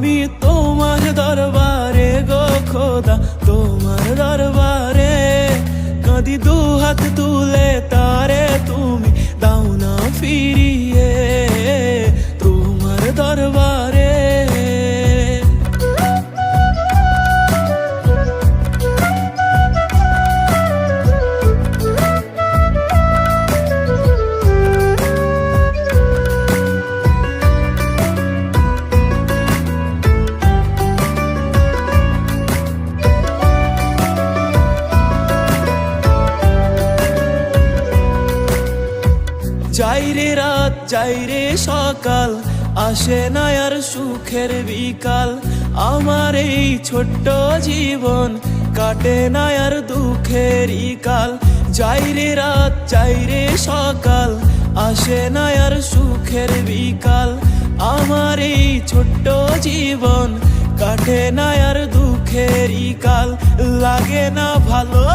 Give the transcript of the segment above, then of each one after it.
আমি তোমার দরবারে গো খোদা তোমার দরবারে কাঁদি দু হাত তুলে যাইরে রাত চাইরে সকাল, আসে না আর সুখের বিকাল। আমার এই ছোট্ট জীবন কাটে না আর দুঃখেরই কাল। চাইরে রাত চাইরে সকাল, আসে না আর সুখের বিকাল। আমার এই ছোট্ট জীবন কাটে না আর দুঃখেরই কাল। লাগে না ভালো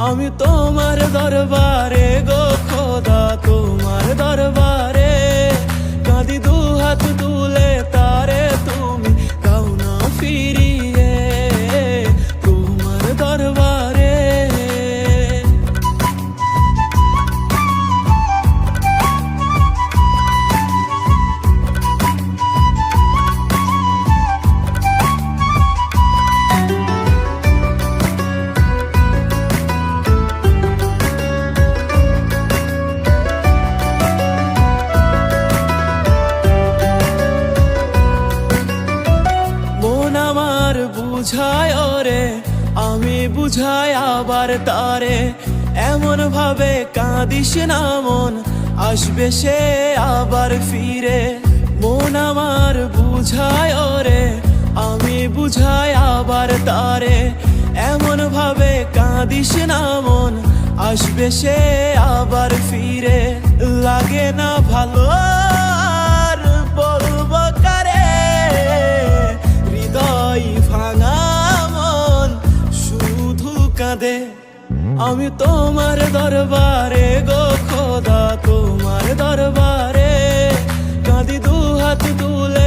আমি তোমার দরবারে বুঝায় ওরে, আমি বুঝাই আবার তারে। এমন ভাবে কাঁদিস না মন, আসবে সে আবার ফিরে। মন আমার বুঝায় ওরে, আমি বুঝাই আবার তারে। এমন ভাবে কাঁদিস না মন, আসবে সে আবার ফিরে। লাগে না কাঁদে। আমি তোমার দরবারে গো খোদা তোমার দরবারে কাঁদি দু হাত তুলে